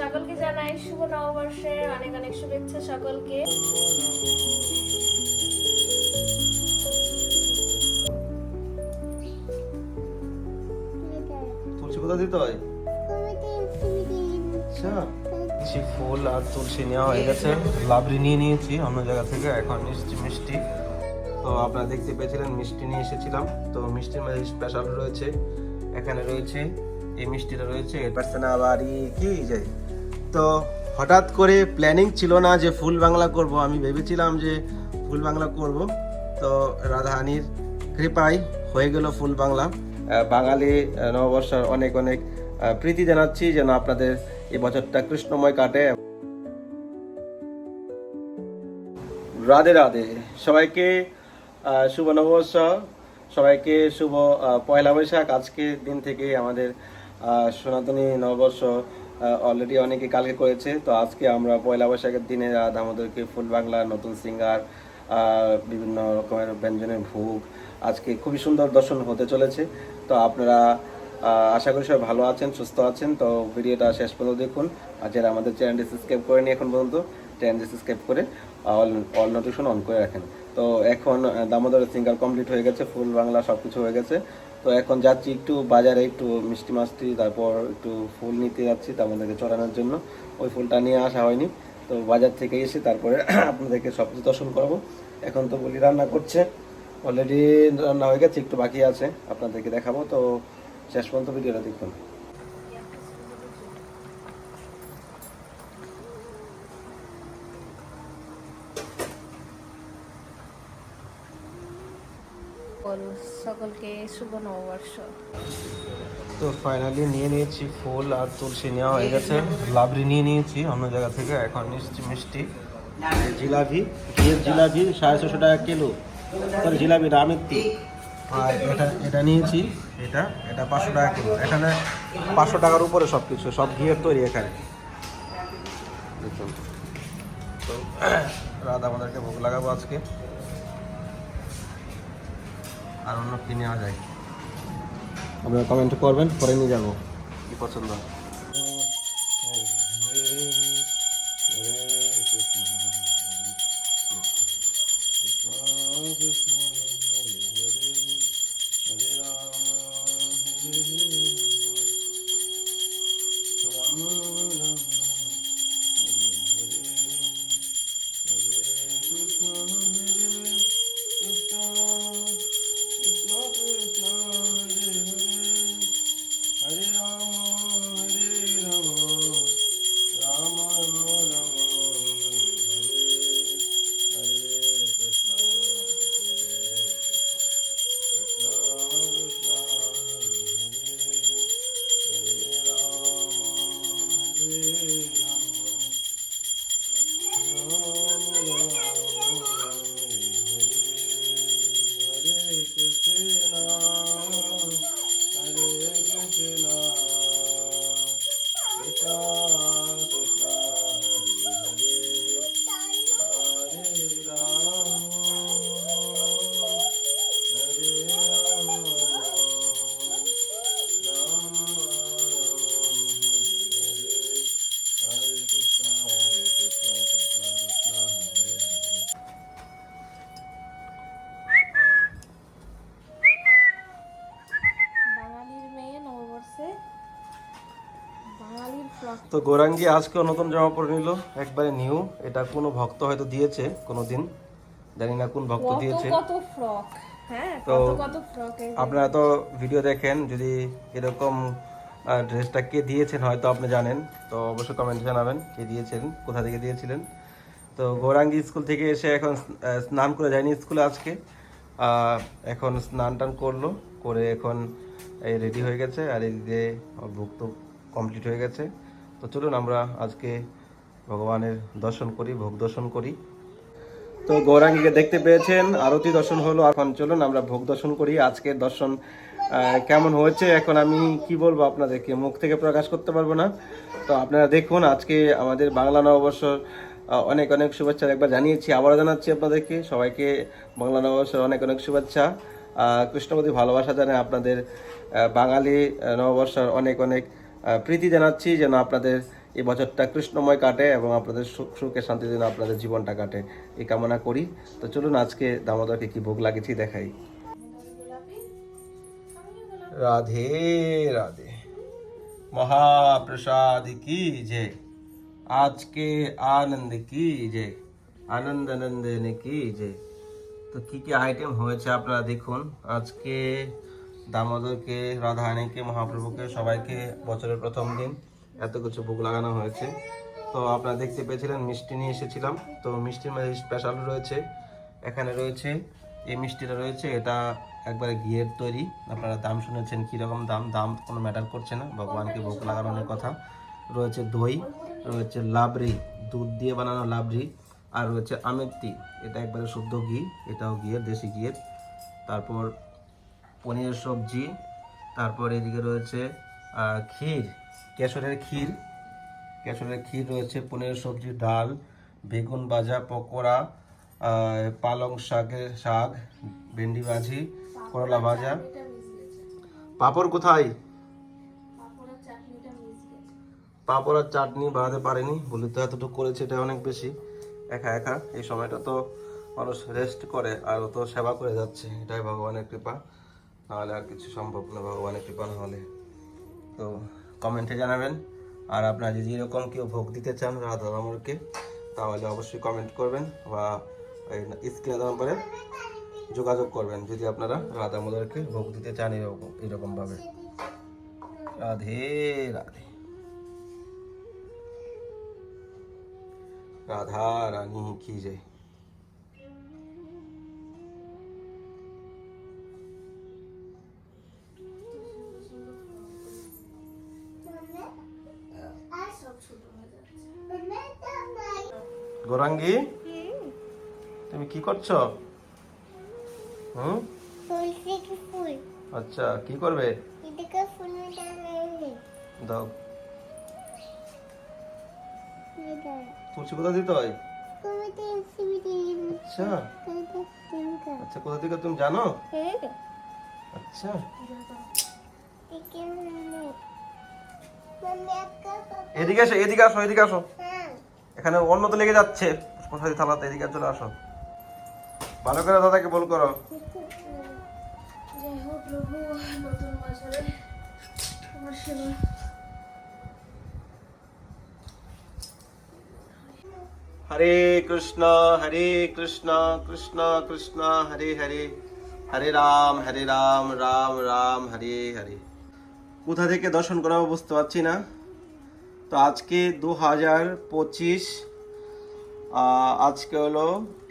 সকলকে জানাই শুভ নববর্ষের অনেক অনেক শুভেচ্ছা সকলকে। তুলসী কোথা দিতে হয়? আচ্ছা। মিষ্টি ফুল আর তুলসী নেওয়া হয়ে গেছে। লাবড়ি নিয়ে নিয়েছি, অন্য জায়গা থেকে, এখন মিষ্টি মিষ্টি। তো আপনারা দেখতে পেয়েছিলেন, মিষ্টি নিয়ে এসেছিলাম। তো মিষ্টির মধ্যে স্পেশাল রয়েছে, এখানে রয়েছে, এই মিষ্টিটা রয়েছে, এর পাশে আবার কি যায় তো হঠাৎ করে প্ল্যানিং ছিল না যে ফুল বাংলা করব। আমি ভেবেছিলাম যে ফুল বাংলা করব। তো রাধাহানির কৃপায় হয়ে গেল ফুল বাংলা। বাঙালি নববর্ষের অনেক অনেক প্রীতি জানাচ্ছি যেন আপনাদের এই বছরটা কৃষ্ণময় কাটে। রাধে রাধে। সবাইকে শুভ নববর্ষ। সবাইকে শুভ পয়লা বৈশাখ। আজকের দিন থেকে আমাদের সনাতনী নববর্ষ অলরেডি অনেকে কালকে করেছে, তো আজকে আমরা পয়লা বৈশাখের দিনে আমাদেরকে ফুল বাংলা, নতুন সিঙ্গার বিভিন্ন রকমের ব্যঞ্জনের ভোগ, আজকে খুবই সুন্দর দর্শন হতে চলেছে। তো আপনারা আশা করি সবাই ভালো আছেন, সুস্থ আছেন। তো ভিডিওটা শেষ পর্যন্ত দেখুন। আর যারা আমাদের চ্যানেলটি সাবস্ক্রাইব করেনি এখন পর্যন্ত, চ্যানেলটি সাবস্ক্রাইব করে অল অল নোটিফিকেশন অন করে রাখেন। তো এখন দামোদর সিঙ্গার কমপ্লিট হয়ে গেছে, ফুল বাংলা সব কিছু হয়ে গেছে। তো এখন যাচ্ছি একটু বাজারে, একটু মিষ্টি মাছটি, তারপর একটু ফুল নিতে যাচ্ছি আমাদেরকে চড়ানোর জন্য। ওই ফুলটা নিয়ে আসা হয়নি। তো বাজার থেকে এসে তারপরে আপনাদেরকে সব কিছু দর্শন করাবো। এখন তো বলি রান্না করছে। অলরেডি রান্না হয়ে গেছে, একটু বাকি আছে, আপনাদেরকে দেখাবো। তো শেষ পর্যন্ত ভিডিওটা দেখুন। সকলকে শুভ নববর্ষ। তো ফাইনালি নিয়ে নিয়েছি ফুল আর তুলসী নেওয়া হয়ে গেছে। লাবড়ি নিয়ে নিয়েছি অন্য জায়গা থেকে, এখন মিষ্টি মিষ্টি। জিলাপি, ঘিয়ের জিলাপি, সাড়ে ছশো টাকা কিলো। তোর জিলাপি রামেত্তি আর এটা এটা নিয়েছি, এটা এটা পাঁচশো টাকা কিলো। এখানে পাঁচশো টাকার উপরে সব কিছু সব ঘিয়ের তৈরি এখানে। তো রাত আমাদেরকে ভোগ লাগাবো আজকে। আর অন্য কিনে নেওয়া যায়? আপনারা কমেন্ট করবেন পরে নিয়ে যাব। কি পছন্দ? তো গৌরাঙ্গি আজকেও নতুন জামা পরে নিল। একবারে নিউ। এটা কোনো ভক্ত হয়তো দিয়েছে কোনো দিন জানি না কোন ভক্ত কত দিয়েছে। হ্যাঁ তো আপনারা তো ভিডিও দেখেন যদি এরকম ড্রেসটা কে দিয়েছেন হয়তো আপনি জানেন। তো অবশ্যই কমেন্ট জানাবেন কে দিয়েছেন কোথা থেকে দিয়েছিলেন। তো গৌরাঙ্গি স্কুল থেকে এসে এখন স্নান করে যায়নি স্কুলে আজকে। এখন স্নান টান করল করে এখন এই রেডি হয়ে গেছে। আর এদিকে তো কমপ্লিট হয়ে গেছে। তো চলুন আমরা আজকে ভগবানের দর্শন করি, ভোগ দর্শন করি। তো গৌরাঙ্গীকে দেখতে পেয়েছেন, আরতি দর্শন হলো। এখন চলুন আমরা ভোগ দর্শন করি, আজকের দর্শন কেমন হয়েছে? এখন আমি কি বলব আপনাদেরকে? মুখ থেকে প্রকাশ করতে পারব না। তো আপনারা দেখুন, আজকে আমাদের বাংলা নববর্ষ অনেক অনেক শুভেচ্ছা একবার জানিয়েছি, আবারও জানাচ্ছি আপনাদেরকে। সবাইকে বাংলা নববর্ষের অনেক অনেক শুভেচ্ছা। কৃষ্ণপতি ভালোবাসা জানাই আপনাদের বাঙালি নববর্ষের অনেক অনেক প্রীতি জানাচ্ছি যেন আপনাদের এই বছরটা কৃষ্ণময় কাটে এবং আপনাদের সুখ সুখে শান্তি যেন আপনাদের জীবনটা কাটে। এই কামনা করি। তো চলুন আজকে দামোদরকে কি ভোগ লাগিয়েছি দেখাই। রাধে রাধে। মহাপ্রসাদ কি যে, আজকে আনন্দ কি যে আনন্দ আনন্দ কি যে। তো কি কি আইটেম হয়েছে আপনারা দেখুন। আজকে দামোদরকে, রাধারানীকে, মহাপ্রভুকে, সবাইকে বছরের প্রথম দিন এত কিছু ভোগ লাগানো হয়েছে। তো আপনারা দেখতে পেয়েছিলেন, মিষ্টি নিয়ে এসেছিলাম। তো মিষ্টির মধ্যে স্পেশাল রয়েছে, এখানে রয়েছে, এই মিষ্টিটা রয়েছে, এটা একবারে ঘিয়ের তৈরি। আপনারা দাম শুনেছেন কীরকম দাম দাম কোনো ম্যাটার করছে না, ভগবানকে ভোগ লাগানোর কথা। রয়েছে দই, রয়েছে লাবড়ি, দুধ দিয়ে বানানো লাবড়ি, আর রয়েছে আমেত্তি এটা একবারে শুদ্ধ ঘি, এটাও ঘিয়ের, দেশি ঘিয়ের। তারপর পনিরের সবজি, তারপর এদিকে রয়েছে ক্ষীর, কেশরের ক্ষীর। কেশরের ক্ষীর রয়েছে, পনিরের সবজি, ডাল, বেগুন ভাজা, পকোড়া পালং শাকের শাক, ভেন্ডি ভাজি, করলা ভাজা। পাঁপড় কোথায়? পাঁপড় আর চাটনি বানাতে পারেনি, বলে তো এতটুকু করেছে, এটা অনেক বেশি। একা একা, এই সময়টা তো মানুষ রেস্ট করে, আর তো সেবা করে যাচ্ছে, এটাই ভগবানের কৃপা। নাহলে আর কিছু সম্ভব না, ভগবানের কৃপা না হলে। তো কমেন্টে জানাবেন। আর আপনারা যদি এরকম কেউ ভোগ দিতে চান রাধা দামোদরকে তাহলে অবশ্যই কমেন্ট করবেন বা স্ক্রিনে নাম্বারে যোগাযোগ করবেন, যদি আপনারা রাধা দামোদরকে ভোগ দিতে চান এরকম, এরকমভাবে। রাধে রাধে। রাধা রানী কি জয়। গোরাঙ্গি? তুমি কি করছ? হুম? আচ্ছা কি করবে? দাও। তুলসী কোথা দিতে হয়? আচ্ছা। আচ্ছা কোথা থেকে তুমি জানো? আচ্ছা। এদিকে আসো এদিকে আসো এদিকে আসো। হ্যাঁ। এখানে অন্য তো লেগে যাচ্ছে। কোথায় থালাতে? এদিকে চলে আসো। ভালো করে দাদাকে বল করো। হরে কৃষ্ণ হরে কৃষ্ণ কৃষ্ণ কৃষ্ণ হরে হরে। হরে রাম হরে রাম রাম রাম হরে হরে। কোথা থেকে দর্শন করাবো বুঝতে পারছি না। তো আজকে দু হাজার পঁচিশ আজকে হলো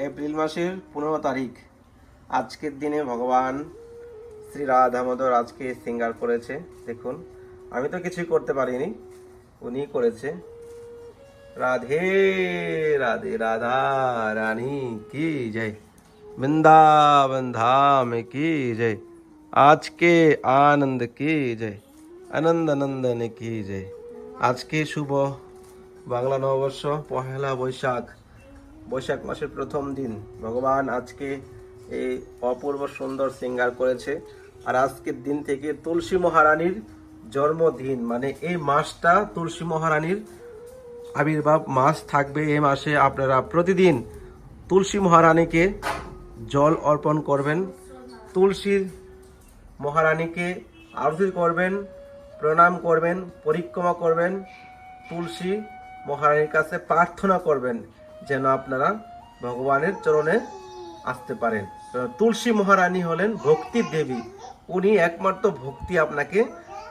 এপ্রিল মাসের পনেরো তারিখ। আজকের দিনে ভগবান শ্রী রাধামোদর আজকে সিঙ্গার করেছে, দেখুন। আমি তো কিছুই করতে পারিনি, উনি করেছে। রাধে রাধে রাধা, রানী কি জয়। বৃন্দাবন ধাম কি জয়। আজকে আনন্দ কি জয়। আনন্দ আনন্দন কি জয়। আজকে শুভ বাংলা নববর্ষ, পহেলা বৈশাখ। বৈশাখ মাসের প্রথম দিন। ভগবান আজকে এই অপূর্ব সুন্দর সিঙ্গার করেছে। আর আজকের দিন থেকে তুলসী মহারানীর জন্মদিন। মানে এই মাসটা তুলসী মহারানীর আবির্ভাব মাস থাকবে এই মাসে। আপনারা প্রতিদিন তুলসী মহারানীকে জল অর্পণ করবেন। তুলসীর মহারানীকে আরতি করবেন। প্রণাম করবেন, পরিক্রমা করবেন, তুলসী মহারানীর কাছে প্রার্থনা করবেন যেন আপনারা ভগবানের চরণে আসতে পারেন। তুলসী মহারানী হলেন ভক্তির দেবী। উনি একমাত্র ভক্তি আপনাকে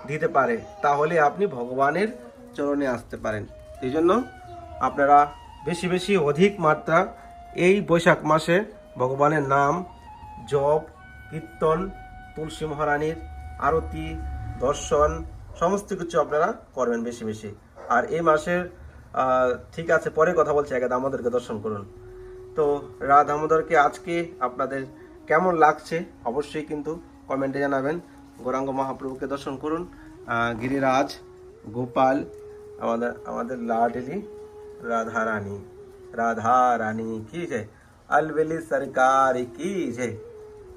দিতে পারে। তাহলে আপনি ভগবানের চরণে আসতে পারেন। এই জন্য আপনারা বেশি বেশি অধিক মাত্রা এই বৈশাখ মাসে ভগবানের নাম জপ, কীর্তন, তুলসী মহারানীর আরতি, দর্শন সমস্ত কিছু আপনারা করবেন বেশি বেশি আর এই মাসের আহ, ঠিক আছে পরে কথা বলছি আগে দামোদরকে দর্শন করুন তো রাধা দামোদরকে আজকে আপনাদের কেমন লাগছে অবশ্যই কিন্তু কমেন্টে জানাবেন গৌরাঙ্গ মহাপ্রভুকে দর্শন করুন আহ, গিরিরাজ গোপাল আমাদের আমাদের লাডলি রাধা রানী রাধা রানী কি জয় अलवेली सरकार की जय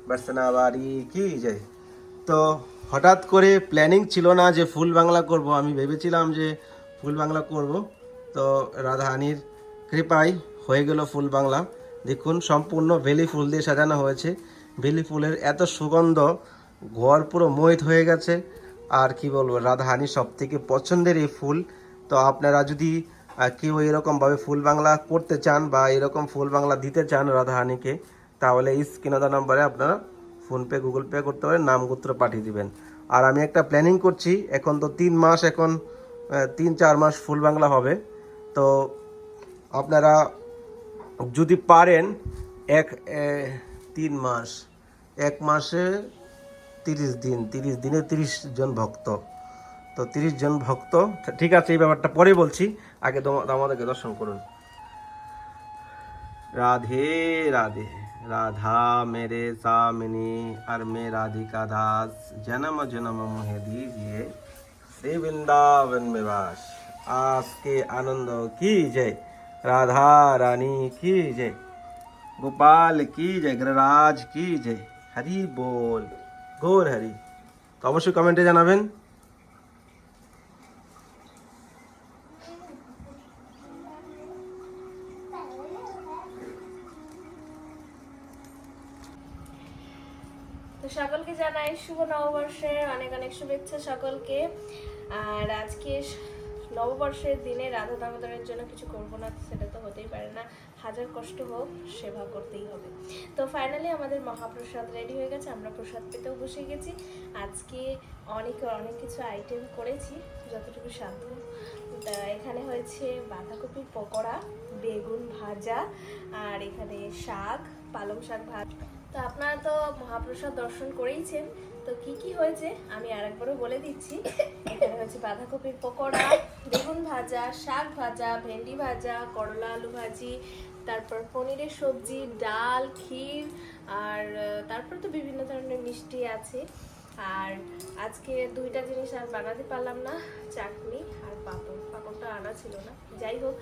বর্ষনাবাড়ি কি জয় তো হঠাৎ করে প্ল্যানিং ছিল না যে ফুল বাংলা করব। আমি ভেবেছিলাম যে ফুল বাংলা করব। তো রাধাহানির কৃপায় হয়ে গেল ফুল বাংলা। দেখুন, সম্পূর্ণ বেলি ফুল দিয়ে সাজানো হয়েছে। বেলি ফুলের এত সুগন্ধ, ঘর পুরো মোহিত হয়ে গেছে। আর কি বলব রাধাহানির সব থেকে পছন্দের এই ফুল। তো আপনারা যদি কেউ এরকমভাবে ফুল বাংলা করতে চান বা এরকম ফুল বাংলা দিতে চান রাধাহানিকে তাহলে এই স্ক্রিনাদা নাম্বারে আপনারা ফোনপে গুগল পে করতে পারেন নাম গোত্র পাঠিয়ে দিবেন। আর আমি একটা প্ল্যানিং করছি, এখন তো তিন মাস, এখন তিন চার মাস ফুল বাংলা হবে। তো আপনারা যদি পারেন, এক তিন মাস, এক মাসে তিরিশ দিন, তিরিশ দিনে তিরিশ জন ভক্ত। তো তিরিশ জন ভক্ত, ঠিক আছে, এই ব্যাপারটা পরে বলছি, আগে আমাদেরকে দর্শন করুন। রাধে রাধে। राधा मेरे सामने और मैं राधिका दास जन्म जन्म मुहे दीजिए श्री वृंदावन में वास आज के आनंद की जय राधा रानी की जय गोपाल की जय गृहराज की जय हरि बोल গৌর হরি তো অবশ্যই কমেন্টে জানাবেন শুভ নববর্ষের অনেক অনেক শুভেচ্ছা সকলকে। আর আজকে নববর্ষের দিনে রাধা দামোদরের জন্য কিছু করব না, সেটা তো হতেই পারে না। হাজার কষ্ট হোক, সেবা করতেই হবে। তো ফাইনালি আমাদের মহাপ্রসাদ রেডি হয়ে গেছে, আমরা প্রসাদ পেতেও বসে গেছি। আজকে অনেক অনেক কিছু আইটেম করেছি, যতটুকু সাধ্য। এখানে হয়েছে বাঁধাকপির পকোড়া, বেগুন ভাজা, আর এখানে শাক, পালং শাক ভাজা। তো আপনারা তো মহাপ্রসাদ দর্শন করেইছেন। তো কি কি হয়েছে আমি আরেকবারও বলে দিচ্ছি। এখানে হচ্ছে বাঁধাকপির পকোড়া, বেগুন ভাজা, শাক ভাজা, ভেন্ডি ভাজা, করলা আলু ভাজি, তারপর পনিরের সবজি, ডাল, ক্ষীর, আর তারপর তো বিভিন্ন ধরনের মিষ্টি আছে। আর আজকে দুইটা জিনিস আর বানাতে পারলাম না, চাটনি পাঁপড়টা আনা ছিল না। যাই হোক,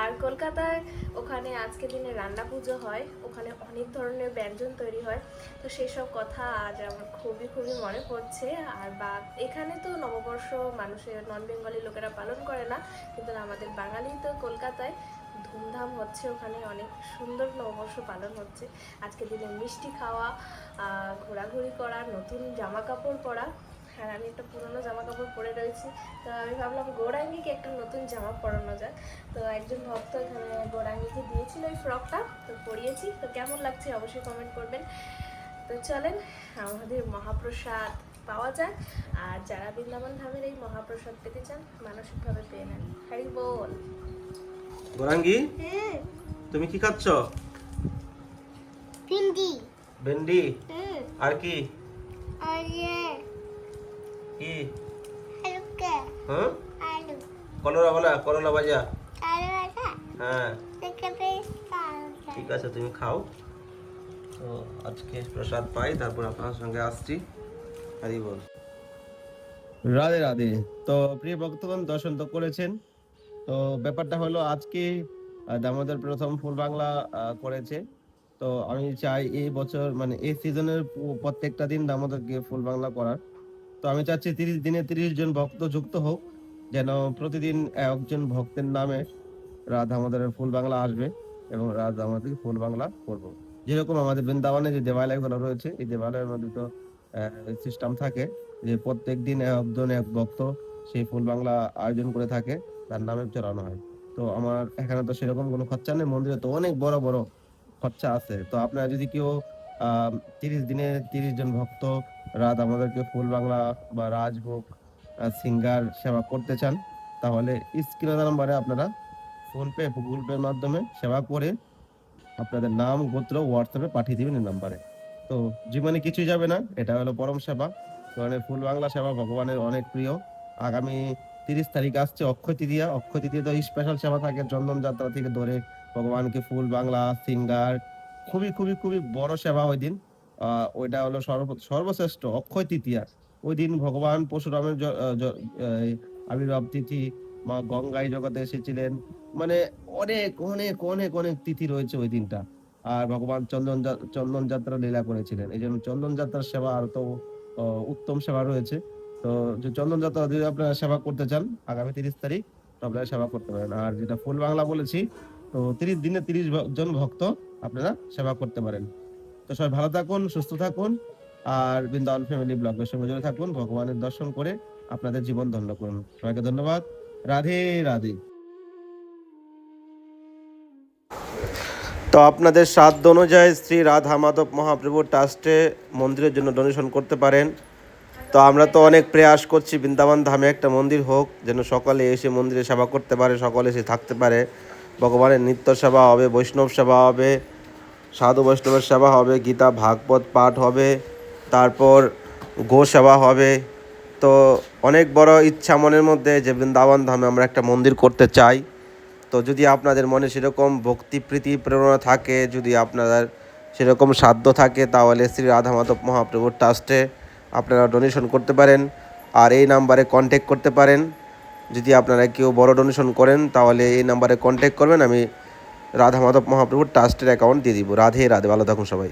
আর কলকাতায় ওখানে আজকে দিনে রান্না পুজো হয়, ওখানে অনেক ধরনের ব্যঞ্জন তৈরি হয়। তো সেসব কথা আজ আমার খুবই খুবই মনে পড়ছে। আর বা, এখানে তো নববর্ষ মানুষের নন বেঙ্গলি লোকেরা পালন করে না, কিন্তু আমাদের বাঙালি তো কলকাতায় ধুমধাম হচ্ছে ওখানে, অনেক সুন্দর নববর্ষ পালন হচ্ছে। আজকে দিনে মিষ্টি খাওয়া ঘোরাঘুরি করা, নতুন জামা কাপড় পরা আর আমি একটা পুরনো জামা কাপড় পরে রয়েছি। তো আমি ভাবলাম গৌরাঙ্গিকে একটা নতুন জামা পরানো যাক। তো একজন ভক্ত এখানে গৌরাঙ্গিকে দিয়েছিল ওই ফ্রকটা তো পরিয়েছি। তো কেমন লাগছে অবশ্যই কমেন্ট করবেন। তো চলেন আমাদের মহাপ্রসাদ পাওয়া যায় আর যারা বৃন্দাবন ধামের এই মহাপ্রসাদ পেতে চান মানসিকভাবে পেয়ে নেন। হরি বল। গোরাঙ্গি? হুম তুমি কি খাচ্ছ? ভিন্ডি। ভেন্ডি? আর কি? আর ये কি? হ্যাঁ? করলা বলা করলা ভাজা। হ্যাঁ। ঠিক আছে তুমি খাও। তো আজকে প্রসাদ পাই তারপর আপনার সঙ্গে আসছি। হরি বল। রাধে রাধে। তো প্রিয় ভক্তগণ দর্শন তো করেছেন। তো ব্যাপারটা হলো আজকে দামোদর প্রথম ফুল বাংলা করেছে। তো আমি চাই এই বছর মানে এই সিজনের প্রত্যেকটা দিন দামোদর গিয়ে ফুল বাংলা করার। তো আমি চাচ্ছি তিরিশ দিনে তিরিশ জন ভক্ত যুক্ত হোক, যেন প্রতিদিন একজন ভক্তের নামে রাধা আমাদের ফুল বাংলা আসবে এবং রাধা আমাদের ফুল বাংলা করব। যেরকম আমাদের বৃন্দাবনে যে দেবালয়গুলো রয়েছে, এই দেবালয়ের মধ্যে তো সিস্টেম থাকে যে প্রত্যেক দিন একজন এক ভক্ত সেই ফুল বাংলা আয়োজন করে থাকে, তার নামে চড়ানো হয়। তো আমার এখানে তো সেরকম কোনো খরচা নেই, মন্দিরে তো অনেক বড় বড় খরচা আছে। তো আপনারা যদি কেউ তিরিশ দিনে তিরিশ জন ভক্ত রাত আমাদেরকে ফুল বাংলা বা রাজভোগ সিঙ্গার সেবা করতে চান, তাহলে স্ক্রিনে নাম্বারে আপনারা ফোনপে গুগল পের মাধ্যমে সেবা করে আপনাদের নাম, গোত্র, হোয়াটসঅ্যাপে পাঠিয়ে দেবেন এই নাম্বারে। তো জীবনে কিছুই যাবে না, এটা হলো পরম সেবা। কারণ ফুল বাংলা সেবা ভগবানের অনেক প্রিয়। আগামী তিরিশ তারিখ আসছে অক্ষয় তৃতীয়া। অক্ষয় তৃতীয়া তো স্পেশাল সেবা থাকে, চন্দন যাত্রা থেকে ধরে ভগবানকে ফুল বাংলা, সিঙ্গার খুবই খুবই খুবই বড় সেবা ওই দিন। ওইটা হলো সর্ব, সর্বশ্রেষ্ঠ অক্ষয় তৃতীয়া। ওই দিন ভগবান পরশুরামের আবির্ভাব তিথি, মা গঙ্গায় জগতে এসেছিলেন। মানে অনেক অনেক অনেক অনেক তিথি রয়েছে ওই দিনটা। আর ভগবান চন্দন চন্দন যাত্রা লীলা করেছিলেন। এই জন্য চন্দন যাত্রার সেবা আর তো উত্তম সেবা রয়েছে। তো যে চন্দন যাত্রা যদি আপনারা সেবা করতে চান, আগামী তিরিশ তারিখ আপনারা সেবা করতে পারেন। আর যেটা ফুল বাংলা বলেছি, তো তিরিশ, দিনে তিরিশ জন ভক্ত আপনারা সেবা করতে পারেন। তো সবাই ভালো থাকুন, সুস্থ থাকুন আর বৃন্দাবন ফ্যামিলি ব্লগের সঙ্গে থাকুন, ভগবানের দর্শন করে আপনাদের জীবন ধন্য করুন। সবাইকে ধন্যবাদ। রাধে রাধে। তো আপনাদের সাধ্য অনুযায়ী শ্রী রাধা মাধব মহাপ্রভু ট্রাস্টে মন্দিরের জন্য ডোনেশন করতে পারেন। তো আমরা তো অনেক প্রয়াস করছি, বৃন্দাবন ধামে একটা মন্দির হোক, যেন সকলে এসে মন্দিরে সেবা করতে পারে, সকলে এসে থাকতে পারে। ভগবানের নিত্য সেবা হবে, বৈষ্ণব সেবা হবে সাধু বৈষ্ণবের সেবা হবে, গীতা, ভাগবত পাঠ হবে, তারপর গো সেবা হবে। তো অনেক বড় ইচ্ছা মনের মধ্যে যে বৃন্দাবন ধামে আমরা একটা মন্দির করতে চাই। তো যদি আপনাদের মনে সেরকম ভক্তি, প্রীতি, প্রেরণা থাকে, যদি আপনাদের সেরকম সাধ্য থাকে, তাহলে শ্রী রাধা মাধব মহাপ্রভুর ট্রাস্টে আপনারা ডোনেশন করতে পারেন। আর এই নাম্বারে কন্ট্যাক্ট করতে পারেন। যদি আপনারা কেউ বড় ডোনেশন করেন, তাহলে এই নাম্বারে কন্ট্যাক্ট করবেন। আমি রাধা মাধব মহাপ্রভুর ট্রাস্টের অ্যাকাউন্ট দিয়ে দিব। রাধে রাধে ভালো থাকুন সবাই।